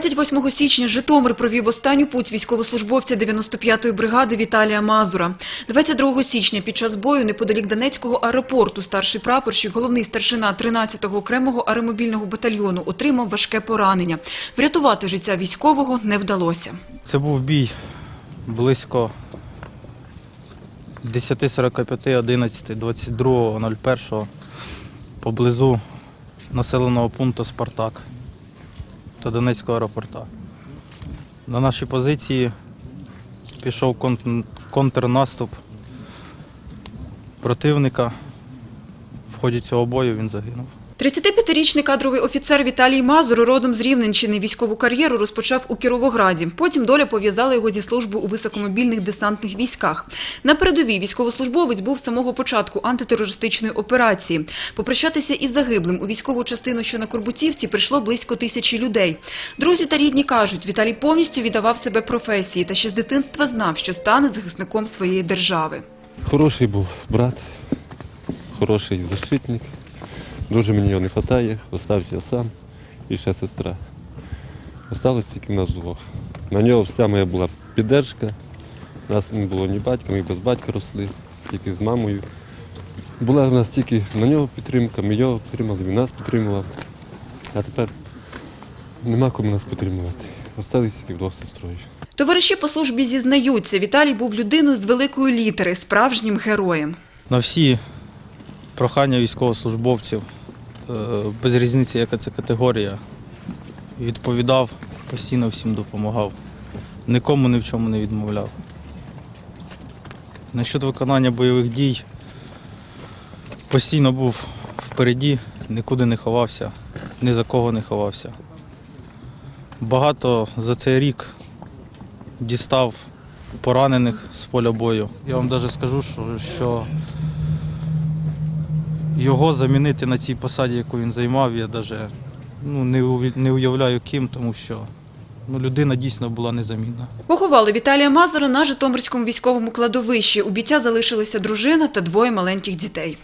28 січня Житомир провів останню путь військовослужбовця 95-ї бригади Віталія Мазура. 22 січня під час бою неподалік Донецького аеропорту старший прапорщик, головний старшина 13-го окремого аеромобільного батальйону отримав важке поранення. Врятувати життя військового не вдалося. Це був бій близько 10.45, 11, 22.01 поблизу населеного пункту Спартак та Донецького аеропорта. На наші позиції пішов кон- контрнаступ противника. В ході цього бою він загинув. 35-річний кадровий офіцер Віталій Мазур родом з Рівненщини військову кар'єру розпочав у Кіровограді. Потім доля пов'язала його зі службою у високомобільних десантних військах. На передовій військовослужбовець був з самого початку антитерористичної операції. Попрощатися із загиблим у військову частину, що на Корбутівці, прийшло близько тисячі людей. Друзі та рідні кажуть, Віталій повністю віддавав себе професії та ще з дитинства знав, що стане захисником своєї держави. Хороший був брат, хороший защитник. Дуже мені його не вистачає, остався я сам і ще сестра. Осталось тільки нас двох. На нього вся моя була піддержка. У нас не було ні батька, ми без батька росли, тільки з мамою. Була в нас тільки на нього підтримка, ми його підтримали, він нас підтримував. А тепер нема кому нас підтримувати. Остались тільки вдвох сестрою. Товариші по службі зізнаються, Віталій був людиною з великої літери, справжнім героєм. На всі прохання військовослужбовців, е, без різниці, яка це категорія, відповідав, постійно всім допомагав, нікому ні в чому не відмовляв. Насчет виконання бойових дій постійно був впереді, нікуди не ховався, ні за кого не ховався. Багато за цей рік дістав поранених з поля бою. Я вам навіть скажу, що, що його замінити на цій посаді, яку він займав, я навіть ну, не, не уявляю ким, тому що ну, людина дійсно була незамінна. Поховали Віталія Мазура на Житомирському військовому кладовищі. У бійця залишилися дружина та двоє маленьких дітей.